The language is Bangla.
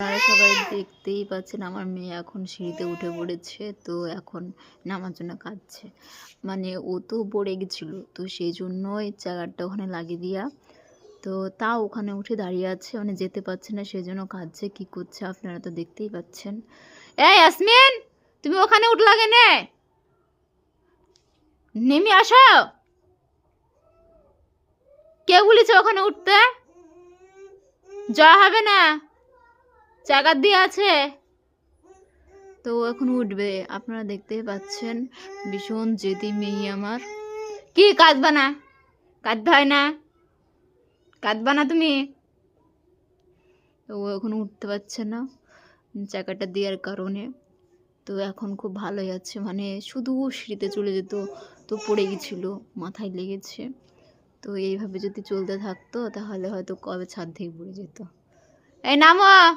আপনারা সবাই দেখতেই পাচ্ছেন আমার মেয়ে এখন সিঁড়িতে উঠে পড়েছে, তো এখন নামার জন্য কাঁদছে। মানে ও তো পড়ে গেছিল, তো সেই জন্যই চাগারটা ওখানে লাগিয়ে দিয়া, তো তা ওখানে উঠে দাঁড়িয়ে আছে মানে যেতে পারছে না, সেই জন্য কাঁদছে, কী করছে আপনারা তো দেখতেই পাচ্ছেন। এই ইয়াসমিন, তুমি ওখানে উঠলা কেনে? নেমে আসো! কে বলেছে ওখানে উঠতে? যাওয়া হবে না। চাকার দিয়ে আছে? তো এখন উঠবে, আপনারা দেখতেই পাচ্ছেন, ভীষণ জেদি মেয়ে আমার। কি, কাঁদবা না? কাঁদতে হয় না? কাঁদবা না তুমি? তো ও এখন উঠতে পারছে না, চাকাটা দেওয়ার কারণে। তো এখন খুব ভালোই আছে মানে শুধু সিঁড়িতে চলে যেত, তো পড়ে গেছিল, মাথায় লেগেছে। তো এইভাবে যদি চলতে থাকতো, তাহলে হয়তো কবে ছাদ থেকে পড়ে যেত। এই নামো!